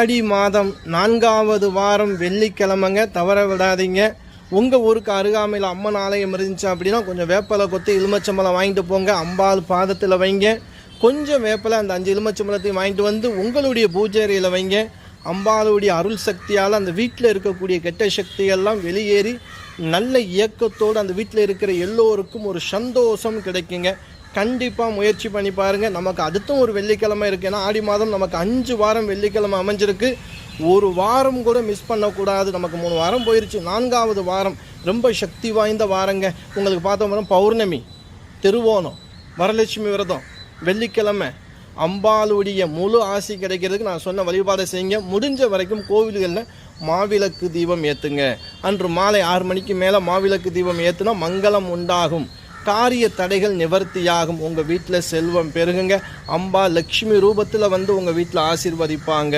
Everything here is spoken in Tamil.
ஆடி மாதம் நான்காவது வாரம் வெள்ளிக்கிழமைங்க. தவற விடாதீங்க. உங்கள் ஊருக்கு அருகாமையில் அம்மன் ஆலயம் இருந்துச்சு அப்படின்னா கொஞ்சம் வேப்பலை கொத்தி எலுமிச்சம்பழம் வாங்கிட்டு போங்க. அம்பாள் பாதத்தில் வைங்க. கொஞ்சம் வேப்பலை அந்த அஞ்சு எலுமிச்சம்பழத்தையும் வாங்கிட்டு வந்து உங்களுடைய பூஜை வைங்க. அம்பாளுடைய அருள் சக்தியால் அந்த வீட்டில் இருக்கக்கூடிய கெட்ட சக்தியெல்லாம் வெளியேறி நல்ல இயக்கத்தோடு அந்த வீட்டில் இருக்கிற எல்லோருக்கும் ஒரு சந்தோஷம் கிடைக்குங்க. கண்டிப்பாக முயற்சி பண்ணி பாருங்கள் நமக்கு அடுத்தும் ஒரு வெள்ளிக்கிழமை இருக்குது ஏன்னா ஆடி மாதம் நமக்கு அஞ்சு வாரம் வெள்ளிக்கிழமை அமைஞ்சிருக்கு. ஒரு வாரம் கூட மிஸ் பண்ணக்கூடாது. நமக்கு மூணு வாரம் போயிடுச்சு நான்காவது வாரம் ரொம்ப சக்தி வாய்ந்த வாரங்க. உங்களுக்கு பார்த்தோம்னா பௌர்ணமி திருவோணம் வரலட்சுமி விரதம் வெள்ளிக்கிழமை. அம்பாளுடைய முழு ஆசி கிடைக்கிறதுக்கு நான் சொன்ன வழிபாடை செய்யுங்க. முடிஞ்ச வரைக்கும் கோவில்களில் மாவிளக்கு தீபம் ஏற்றுங்க அன்று மாலை ஆறு மணிக்கு மேலே மாவிளக்கு தீபம் ஏற்றுனா மங்களம் உண்டாகும். காரிய தடைகள் நிவர்த்தியாகும். உங்கள் வீட்டில் செல்வம் பெருகுங்க. அம்பா லக்ஷ்மி ரூபத்தில் வந்து உங்கள் வீட்டில் ஆசீர்வதிப்பாங்க.